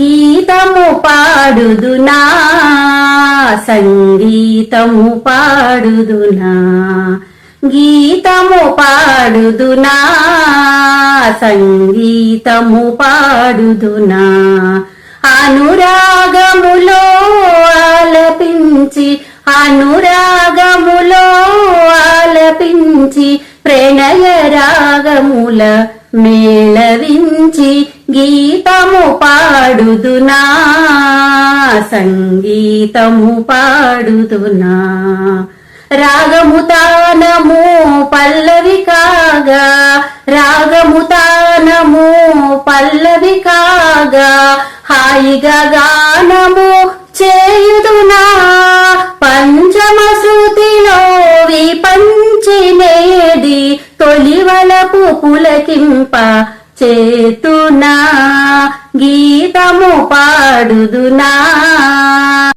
గీతము పాడుదునా సంగీతము పాడుదునా గీతము పాడుదునా సంగీతము పాడుదునా అనురాగములో ఆలపించి అనురాగములో ఆలపించి ప్రణయ రాగముల మేళవించి పాడుదునా సంగీతము పాడుదునా రాగము తానము పల్లవి కాగా రాగము తానము పల్లవి కాగా హాయిగా గానము చేయుదునా. పంచమ శృతిలో విపంచినేది తొలివలపు పులకింప చేతునా గీతము పాడుదునా.